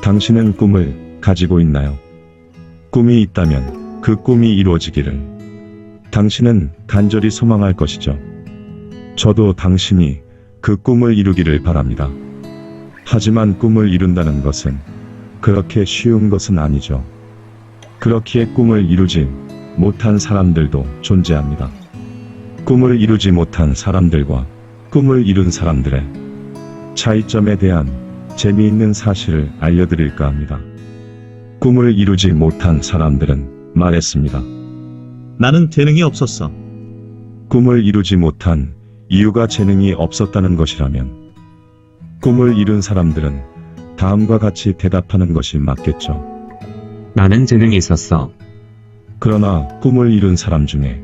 당신은 꿈을 가지고 있나요? 꿈이 있다면 그 꿈이 이루어지기를 당신은 간절히 소망할 것이죠. 저도 당신이 그 꿈을 이루기를 바랍니다. 하지만 꿈을 이룬다는 것은 그렇게 쉬운 것은 아니죠. 그렇기에 꿈을 이루지 못한 사람들도 존재합니다. 꿈을 이루지 못한 사람들과 꿈을 이룬 사람들의 차이점에 대한 재미있는 사실을 알려드릴까 합니다. 꿈을 이루지 못한 사람들은 말했습니다. 나는 재능이 없었어. 꿈을 이루지 못한 이유가 재능이 없었다는 것이라면 꿈을 이룬 사람들은 다음과 같이 대답하는 것이 맞겠죠. 나는 재능이 있었어. 그러나 꿈을 이룬 사람 중에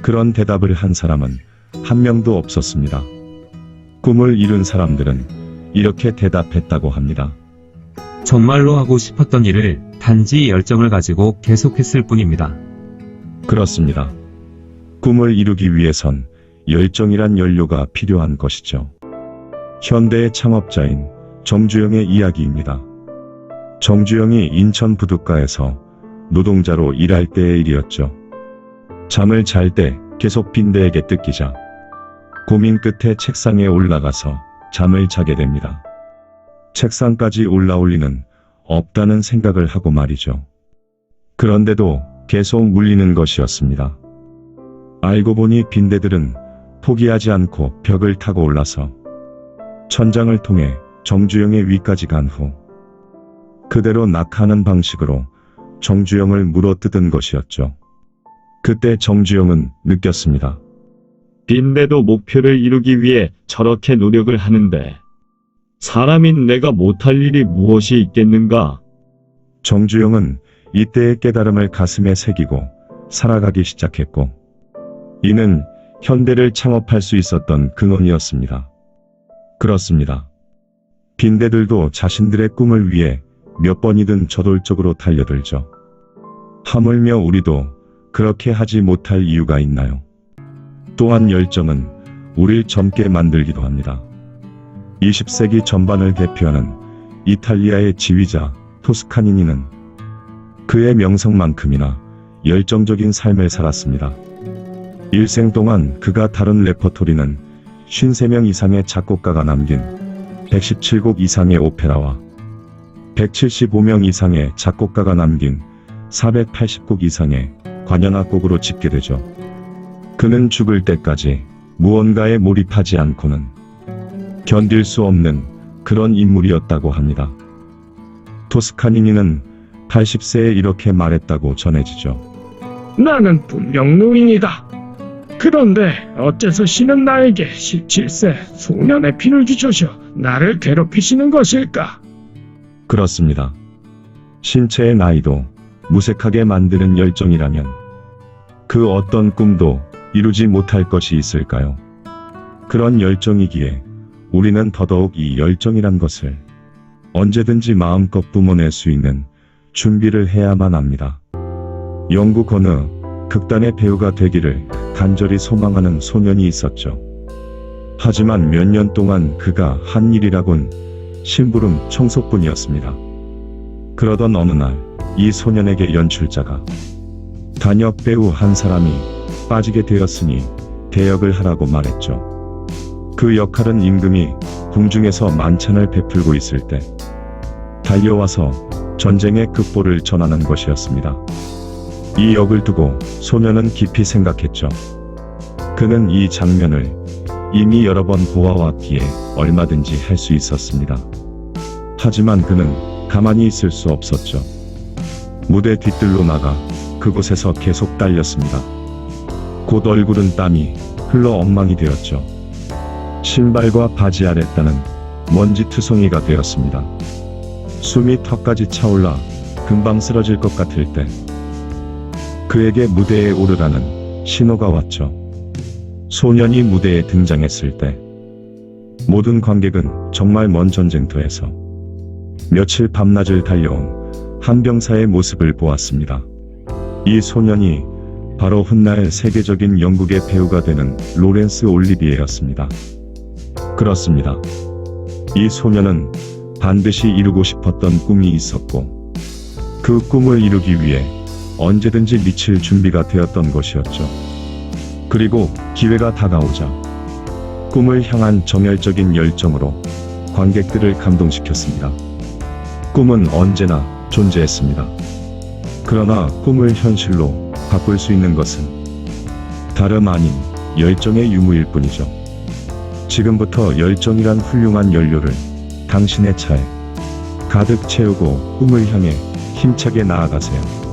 그런 대답을 한 사람은 한 명도 없었습니다. 꿈을 이룬 사람들은 이렇게 대답했다고 합니다. 정말로 하고 싶었던 일을 단지 열정을 가지고 계속했을 뿐입니다. 그렇습니다. 꿈을 이루기 위해선 열정이란 연료가 필요한 것이죠. 현대의 창업자인 정주영의 이야기입니다. 정주영이 인천 부둣가에서 노동자로 일할 때의 일이었죠. 잠을 잘 때 계속 빈대에게 뜯기자 고민 끝에 책상에 올라가서 잠을 자게 됩니다. 책상까지 올라올 리는 없다는 생각을 하고 말이죠. 그런데도 계속 물리는 것이었습니다. 알고 보니 빈대들은 포기하지 않고 벽을 타고 올라서 천장을 통해 정주영의 위까지 간 후 그대로 낙하하는 방식으로 정주영을 물어뜯은 것이었죠. 그때 정주영은 느꼈습니다. 빈대도 목표를 이루기 위해 저렇게 노력을 하는데 사람인 내가 못할 일이 무엇이 있겠는가? 정주영은 이때의 깨달음을 가슴에 새기고 살아가기 시작했고 이는 현대를 창업할 수 있었던 근원이었습니다. 그렇습니다. 빈대들도 자신들의 꿈을 위해 몇 번이든 저돌적으로 달려들죠. 하물며 우리도 그렇게 하지 못할 이유가 있나요? 또한 열정은 우릴 젊게 만들기도 합니다. 20세기 전반을 대표하는 이탈리아의 지휘자 토스카니니는 그의 명성만큼이나 열정적인 삶을 살았습니다. 일생 동안 그가 다룬 레퍼토리는 53명 이상의 작곡가가 남긴 117곡 이상의 오페라와 175명 이상의 작곡가가 남긴 480곡 이상의 관현악곡으로 집계되죠. 그는 죽을 때까지 무언가에 몰입하지 않고는 견딜 수 없는 그런 인물이었다고 합니다. 토스카니니는 80세에 이렇게 말했다고 전해지죠. 나는 분명 노인이다. 그런데 어째서 신은 나에게 17세 소년의 피를 주셔서 나를 괴롭히시는 것일까? 그렇습니다. 신체의 나이도 무색하게 만드는 열정이라면 그 어떤 꿈도 이루지 못할 것이 있을까요? 그런 열정이기에 우리는 더더욱 이 열정이란 것을 언제든지 마음껏 뿜어낼 수 있는 준비를 해야만 합니다. 영국 어느 극단의 배우가 되기를 간절히 소망하는 소년이 있었죠. 하지만 몇 년 동안 그가 한 일이라곤 심부름 청소뿐이었습니다. 그러던 어느 날 이 소년에게 연출자가 단역 배우 한 사람이 빠지게 되었으니 대역을 하라고 말했죠. 그 역할은 임금이 궁중에서 만찬을 베풀고 있을 때 달려와서 전쟁의 극보를 전하는 것이었습니다. 이 역을 두고 소년은 깊이 생각했죠. 그는 이 장면을 이미 여러 번 보아왔기에 얼마든지 할 수 있었습니다. 하지만 그는 가만히 있을 수 없었죠. 무대 뒤뜰로 나가 그곳에서 계속 달렸습니다. 곧 얼굴은 땀이 흘러 엉망이 되었죠. 신발과 바지 아랫단은 먼지 투성이가 되었습니다. 숨이 턱까지 차올라 금방 쓰러질 것 같을 때 그에게 무대에 오르라는 신호가 왔죠. 소년이 무대에 등장했을 때 모든 관객은 정말 먼 전쟁터에서 며칠 밤낮을 달려온 한 병사의 모습을 보았습니다. 이 소년이 바로 훗날 세계적인 영국의 배우가 되는 로렌스 올리비에였습니다. 그렇습니다. 이 소년은 반드시 이루고 싶었던 꿈이 있었고, 그 꿈을 이루기 위해 언제든지 미칠 준비가 되었던 것이었죠. 그리고 기회가 다가오자 꿈을 향한 정열적인 열정으로 관객들을 감동시켰습니다. 꿈은 언제나 존재했습니다. 그러나 꿈을 현실로 바꿀 수 있는 것은 다름 아닌 열정의 유무일 뿐이죠. 지금부터 열정이란 훌륭한 연료를 당신의 차에 가득 채우고 꿈을 향해 힘차게 나아가세요.